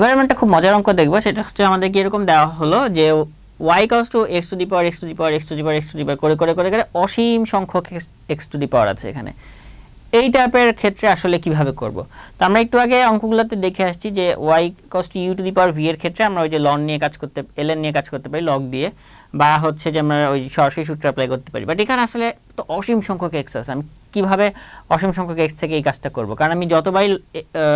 এবার আমরা খুব মজার অঙ্ক দেখব। সেটা হচ্ছে আমাদের কি এরকম দেওয়া হলো যে Y equals to X to the power X to the power X to the power X to the power করে করে করে করে অসীম সংখ্যক এক্স টু দি পাওয়ার আছে এখানে। এই টাইপের ক্ষেত্রে আসলে কীভাবে করব? তো আমরা একটু আগে অঙ্কগুলোতে দেখে আসছি যে Y cost U to the power V এর ক্ষেত্রে আমরা ওই যে লন নিয়ে কাজ করতে, ln নিয়ে কাজ করতে পারি লগ দিয়ে। বা হচ্ছে যে আমরা ওই সরাসরি সূত্র অ্যাপ্লাই করতে পারি। বাট এখানে আসলে তো অসীম সংখ্যক এক্স আছে। আমি কীভাবে অসীম সংখ্যক এক্স থেকে এই কাজটা করব? কারণ আমি যতবারই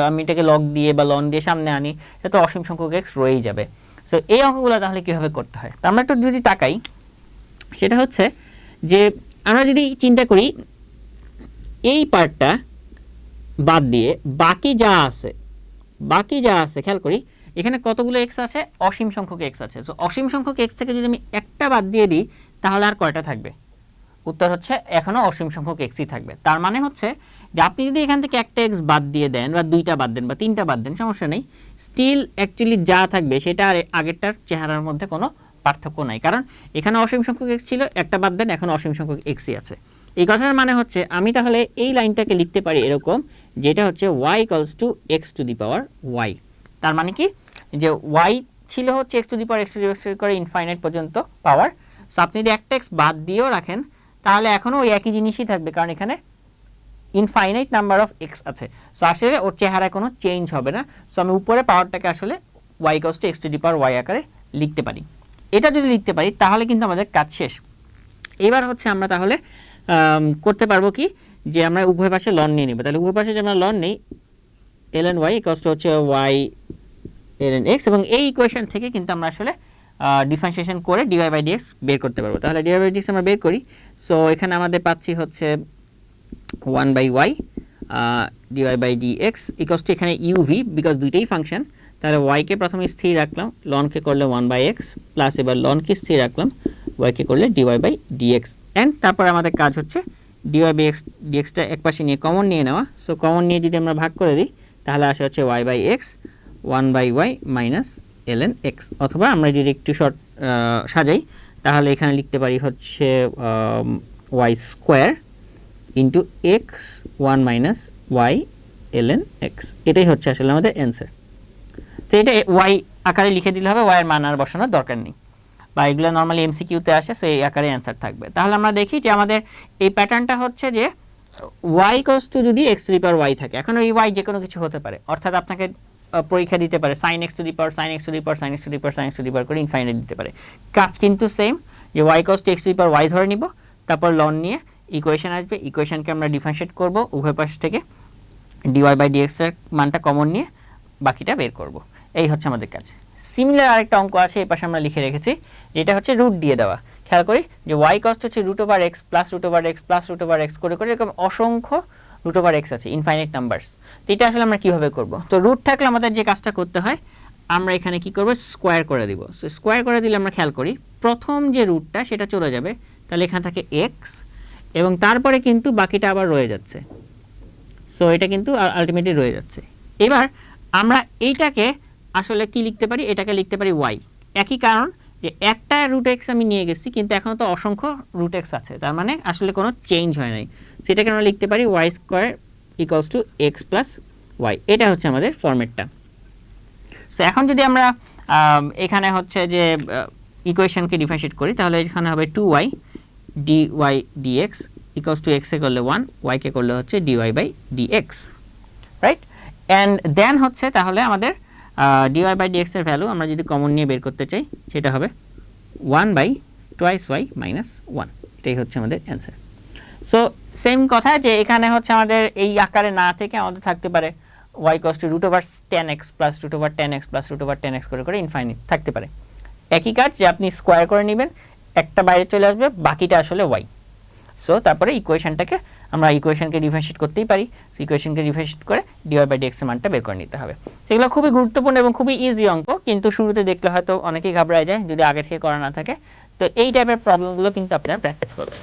আমি এটাকে লগ দিয়ে বা লন দিয়ে সামনে আনি এটা তো অসীম সংখ্যক এক্স রয়েই যাবে। সো এই অঙ্কগুলো তাহলে কীভাবে করতে হয়? তো আমরা একটু যদি তাকাই, সেটা হচ্ছে যে আমরা যদি চিন্তা করি, এই পার্টটা বাদ দিয়ে বাকি যা আছে, বাকি যা আছে, খেয়াল করি এখানে কতগুলো এক্স আছে? অসীম সংখ্যক এক্স আছে। তো অসীম সংখ্যক এক্স থেকে যদি আমি একটা বাদ দিয়ে দিই, তাহলে আর কয়টা থাকবে? উত্তর হচ্ছে এখনও অসীম সংখ্যক এক্সই থাকবে। তার মানে হচ্ছে যে আপনি যদি এখান থেকে একটা এক্স বাদ দিয়ে দেন বা দুইটা বাদ দেন বা তিনটা বাদ দেন, সমস্যা নেই। স্টিল অ্যাকচুয়ালি যা থাকবে, সেটা আর আগেরটার চেহারার মধ্যে কোনো পার্থক্য নাই। কারণ এখানে অসীম সংখ্যক এক্স ছিল, একটা বাদ দেন, এখন অসীম সংখ্যক এক্সই আছে। এই কথার মানে হচ্ছে, আমি তাহলে এই লাইনটাকে লিখতে পারি এরকম, যেটা হচ্ছে Y equals to X to the power Y তার মানে কি? যে ওয়াই ছিল হচ্ছে X to the power X to the করে ইনফাইনাইট পর্যন্ত পাওয়ার সো আপনি যদি একটা এক্স বাদ দিয়েও রাখেন, তাহলে এখনও ওই একই জিনিসই থাকবে, কারণ এখানে ইনফাইনাইট নাম্বার অফ এক্স আছে। সো আসলে ওর চেহারায় কোনো চেঞ্জ হবে না। সো আমি উপরে পাওয়ারটাকে আসলে Y equals to X to the power Y আকারে লিখতে পারি। এটা যদি লিখতে পারি, তাহলে কিন্তু আমাদের কাজ শেষ। এবার হচ্ছে আমরা তাহলে করতে পারব কি? যে আমরা উভয় পাশে লন নিয়ে নিব। তাহলে উভয় পাশে যে আমরা লন নেই এল এন ওয়াই কস্ট হচ্ছে ওয়াই এল এন এক্স এবং এই ইকুয়েশন থেকে কিন্তু আমরা আসলে ডিফারেন্সিয়েশন করে ডিওয়াই বাই ডিএক্স বের করতে পারব। তাহলে ডিওয়াই বাই ডিএক্স আমরা বের করি। সো এখানে আমাদের পাচ্ছি হচ্ছে one by Y D Y by D X equals to এখানে ইউভি বিকজ দুইটাই ফাংশন তাহলে ওয়াইকে প্রথমে স্থির রাখলাম লনকে করলে ওয়ান বাই এক্স প্লাস এবার লনকে স্থির রাখলাম ওয়াইকে করলে ডিওয়াই বাই ডিএক্স অ্যান্ড তারপর আমাদের কাজ হচ্ছে ডিওয়াই বাই এক্স ডিএক্সটা এক পাশে নিয়ে কমন নিয়ে নেওয়া। সো কমন নিয়ে যদি আমরা ভাগ করে দিই, তাহলে আসে হচ্ছে Y by X one by Y minus L N X অথবা আমরা যদি একটু শর্ট সাজাই, তাহলে এখানে লিখতে পারি হচ্ছে Y square into X one minus Y L N X এটাই হচ্ছে আসলে আমাদের অ্যান্সার তো এটা ওয়াই আকারে লিখে দিলে হবে ওয়াইয়ের মান আর বসানোর দরকার নেই। বা এগুলো নর্মালি এমসিকিউতে আসে সো এই আকারে অ্যান্সার থাকবে। তাহলে আমরা দেখি যে আমাদের এই প্যাটার্নটা হচ্ছে যে ওয়াই কস টু যদি এক্স টু ওয়াই থাকে, এখন ওই ওয়াই যে কোনো কিছু হতে পারে। অর্থাৎ আপনাকে পরীক্ষা দিতে পারে। Sine X to the power sine X to the power sine X to the power sine X to the power করে ইনফাইনাইট দিতে পারে। কাজ কিন্তু সেম যে Y equals to X to the power Y ধরে নিব, তারপর লন নিয়ে ইকুয়েশন আসবে। ইকুয়েশনকে আমরা ডিফারেন্সিয়েট করব উভয় পাশ থেকে। ডিওয়াই বাই ডিএক্স এর মানটা কমন নিয়ে বাকিটা বের করব। এই হচ্ছে আমাদের কাজ। সিমিলার আরেকটা অঙ্ক আছে, এই পাশে আমরা লিখে রেখেছি, যেটা হচ্ছে রুট দিয়ে দেওয়া। খেয়াল করি যে ওয়াই কস্ট হচ্ছে root over X plus root over X plus root over X করে করে এরকম অসংখ্য রুট ওভার এক্স আছে ইনফাইনাইট নাম্বারস তো এটা আসলে আমরা কীভাবে করব? তো রুট থাকলে আমাদের যে কাজটা করতে হয়, আমরা এখানে কি করব? স্কোয়ার করে দিব। সো স্কোয়ার করে দিলে আমরা খেয়াল করি, প্রথম যে রুটটা সেটা চলে যাবে, তাহলে এখানে থাকে এক্স এবং তারপরে কিন্তু বাকিটা আবার রয়ে যাচ্ছে। সো এটা কিন্তু আলটিমেটলি রয়ে যাচ্ছে। এবার আমরা এইটাকে আসলে কি লিখতে পারি? এটাকে লিখতে পারি ওয়াই একই কারণ যে একটা রুট এক্স আমি নিয়ে গেছি, কিন্তু এখনও তো অসংখ্য রুট এক্স আছে। তার মানে আসলে কোনো চেঞ্জ হয় নাই। সেটাকে আমরা লিখতে পারি Y square equals to X plus Y এটা হচ্ছে আমাদের ফর্মেটটা সো এখন যদি আমরা এখানে হচ্ছে যে ইকুয়েশনকে ডিফারেন্সিয়েট করি, তাহলে এখানে হবে two Y D Y D X equals to এক্সে করলে ওয়ান ওয়াইকে করলে হচ্ছে D Y by D X right and then হচ্ছে তাহলে আমাদের D Y by D X এর ভ্যালু আমরা যদি কমন নিয়ে বের করতে চাই, সেটা হবে one by twice Y minus one এটাই হচ্ছে আমাদের অ্যান্সার সো সেম কথা যে এখানে হচ্ছে আমাদের এই আকারে না থেকে আমাদের থাকতে পারে Y equals to root over ten X plus root over ten X plus root over ten X করে করে ইনফাইনিট থাকতে পারে। একই কাজ যে আপনি স্কোয়ার করে নেবেন, একটা বাইরে চলে আসবে, বাকিটা আসলে ওয়াই সো তারপরে ইকুয়েশনটাকে আমরা ইকুয়েশনকে ডিফারেন্সিয়েট করতেই পারি। সো ইকুয়েশনকে ডিফারেন্সিয়েট করে D Y by D X মানটা বের করে নিতে হবে। সেগুলো খুবই গুরুত্বপূর্ণ এবং খুবই ইজি অঙ্ক, কিন্তু শুরুতে দেখলে হয়তো অনেকেই ঘাবড়ায় যায় যদি আগে থেকে করা না থাকে। তো এই টাইপের প্রবলেমগুলো কিন্তু আপনারা প্র্যাকটিস করবেন।